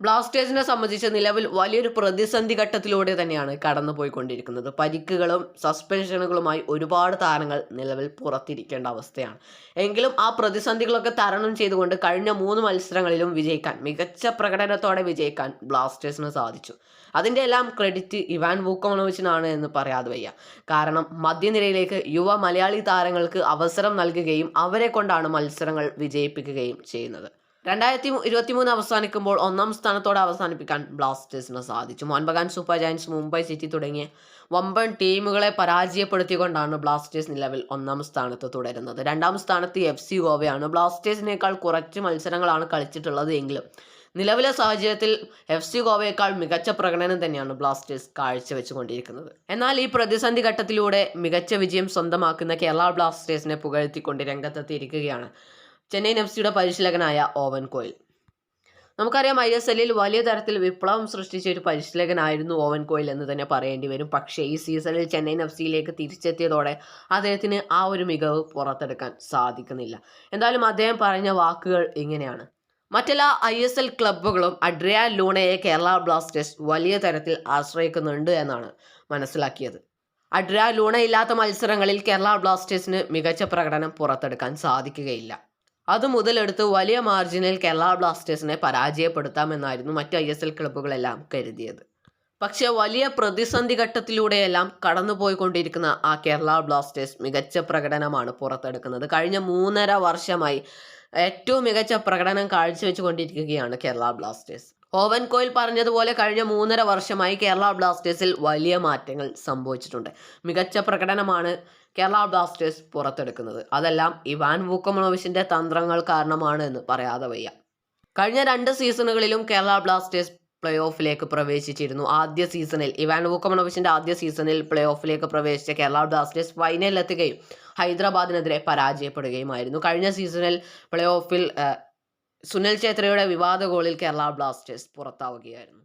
ബ്ലാസ്റ്റേഴ്സിനെ സംബന്ധിച്ച് നിലവിൽ വലിയൊരു പ്രതിസന്ധി ഘട്ടത്തിലൂടെ തന്നെയാണ് കടന്നു പോയിക്കൊണ്ടിരിക്കുന്നത് പരിക്കുകളും സസ്പെൻഷനുകളുമായി ഒരുപാട് താരങ്ങൾ നിലവിൽ പുറത്തിരിക്കേണ്ട അവസ്ഥയാണ്. എങ്കിലും ആ പ്രതിസന്ധികളൊക്കെ തരണം ചെയ്തുകൊണ്ട് കഴിഞ്ഞ മൂന്ന് മത്സരങ്ങളിലും വിജയിക്കാൻ മികച്ച പ്രകടനത്തോടെ വിജയിക്കാൻ ബ്ലാസ്റ്റേഴ്സിന് സാധിച്ചു. അതിന്റെ എല്ലാം ക്രെഡിറ്റ് ഇവാൻ വൂക്കോണോവിച്ചിനാണ് എന്ന് പറയാതെ വയ്യ. കാരണം മധ്യനിരയിലേക്ക് യുവ മലയാളി താരങ്ങൾക്ക് അവസരം നൽകുകയും അവരെ കൊണ്ടാണ് മത്സരങ്ങൾ വിജയിപ്പിക്കുകയും ചെയ്യുന്നത്. രണ്ടായിരത്തി ഇരുപത്തി മൂന്ന് അവസാനിക്കുമ്പോൾ ഒന്നാം സ്ഥാനത്തോടെ അവസാനിപ്പിക്കാൻ ബ്ലാസ്റ്റേഴ്സിന് സാധിച്ചു. Mohun Bagan super giants Mumbai city തുടങ്ങിയ വമ്പൻ ടീമുകളെ പരാജയപ്പെടുത്തിക്കൊണ്ടാണ് ബ്ലാസ്റ്റേഴ്സ് നിലവിൽ ഒന്നാം സ്ഥാനത്ത് തുടരുന്നത്. രണ്ടാം സ്ഥാനത്ത് എഫ് സി ഗോവയാണ്. ബ്ലാസ്റ്റേഴ്സിനേക്കാൾ കുറച്ച് മത്സരങ്ങളാണ് കളിച്ചിട്ടുള്ളത് എങ്കിലും നിലവിലെ സാഹചര്യത്തിൽ എഫ് സി ഗോവയേക്കാൾ മികച്ച പ്രകടനം തന്നെയാണ് ബ്ലാസ്റ്റേഴ്സ് കാഴ്ചവെച്ചുകൊണ്ടിരിക്കുന്നത്. എന്നാൽ ഈ പ്രതിസന്ധി ഘട്ടത്തിലൂടെ മികച്ച വിജയം സ്വന്തമാക്കുന്ന കേരള ബ്ലാസ്റ്റേഴ്സിനെ പുകഴ്ത്തിക്കൊണ്ട് രംഗത്തെത്തിയിരിക്കുകയാണ് ചെന്നൈയിൻ എഫ് സിയുടെ പരിശീലകനായ ഓവൻ കോയിൽ. നമുക്കറിയാം ഐ എസ് എല്ലിൽ വലിയ തരത്തിൽ വിപ്ലവം സൃഷ്ടിച്ച ഒരു പരിശീലകനായിരുന്നു ഓവൻ കോയിൽ എന്ന് തന്നെ പറയേണ്ടി വരും. പക്ഷേ ഈ സീസണിൽ ചെന്നൈയിൻ എഫ് സിയിലേക്ക് തിരിച്ചെത്തിയതോടെ അദ്ദേഹത്തിന് ആ ഒരു മികവ് പുറത്തെടുക്കാൻ സാധിക്കുന്നില്ല. എന്തായാലും അദ്ദേഹം പറഞ്ഞ വാക്കുകൾ ഇങ്ങനെയാണ്. മറ്റെല്ലാ ഐ എസ് എൽ ക്ലബ്ബുകളും അഡ്രിയ ലൂണയെ കേരള ബ്ലാസ്റ്റേഴ്സ് വലിയ തരത്തിൽ ആശ്രയിക്കുന്നുണ്ട് എന്നാണ് മനസ്സിലാക്കിയത്. അഡ്രിയ ലൂണ ഇല്ലാത്ത മത്സരങ്ങളിൽ കേരള ബ്ലാസ്റ്റേഴ്സിന് മികച്ച പ്രകടനം പുറത്തെടുക്കാൻ സാധിക്കുകയില്ല. അത് മുതലെടുത്ത് വലിയ മാർജിനിൽ കേരള ബ്ലാസ്റ്റേഴ്സിനെ പരാജയപ്പെടുത്താമെന്നായിരുന്നു മറ്റ് ഐ എസ് എൽ ക്ലബ്ബുകളെല്ലാം കരുതിയത്. പക്ഷേ വലിയ പ്രതിസന്ധി ഘട്ടത്തിലൂടെയെല്ലാം കടന്നുപോയിക്കൊണ്ടിരിക്കുന്ന ആ കേരള ബ്ലാസ്റ്റേഴ്സ് മികച്ച പ്രകടനമാണ് പുറത്തെടുക്കുന്നത്. കഴിഞ്ഞ മൂന്നര വർഷമായി ഏറ്റവും മികച്ച പ്രകടനം കാഴ്ചവെച്ചുകൊണ്ടിരിക്കുകയാണ് കേരള ബ്ലാസ്റ്റേഴ്സ് ഓവൻ കോയിൽ പറഞ്ഞതുപോലെ കഴിഞ്ഞ മൂന്നര വർഷമായി കേരള ബ്ലാസ്റ്റേഴ്സിൽ വലിയ മാറ്റങ്ങൾ സംഭവിച്ചിട്ടുണ്ട്. മികച്ച പ്രകടനമാണ് കേരള ബ്ലാസ്റ്റേഴ്സ് പുറത്തെടുക്കുന്നത്. അതെല്ലാം ഇവാൻ വൂക്കമണോവിച്ചിന്റെ തന്ത്രങ്ങൾ കാരണമാണ് എന്ന് പറയാതെ വയ്യ. കഴിഞ്ഞ രണ്ട് സീസണുകളിലും കേരള ബ്ലാസ്റ്റേഴ്സ് പ്ലേ ഓഫിലേക്ക് പ്രവേശിച്ചിരുന്നു. ആദ്യ സീസണിൽ ഇവാൻ വൂക്കമണോവിച്ചിന്റെ ആദ്യ സീസണിൽ പ്ലേ ഓഫിലേക്ക് പ്രവേശിച്ച കേരള ബ്ലാസ്റ്റേഴ്സ് ഫൈനലിൽ എത്തുകയും ഹൈദരാബാദിനെതിരെ പരാജയപ്പെടുകയുമായിരുന്നു. കഴിഞ്ഞ സീസണിൽ പ്ലേ ഓഫിൽ സുനിൽ ഛേത്രയുടെ വിവാദ ഗോളിൽ കേരള ബ്ലാസ്റ്റേഴ്സ് പുറത്താവുകയായിരുന്നു.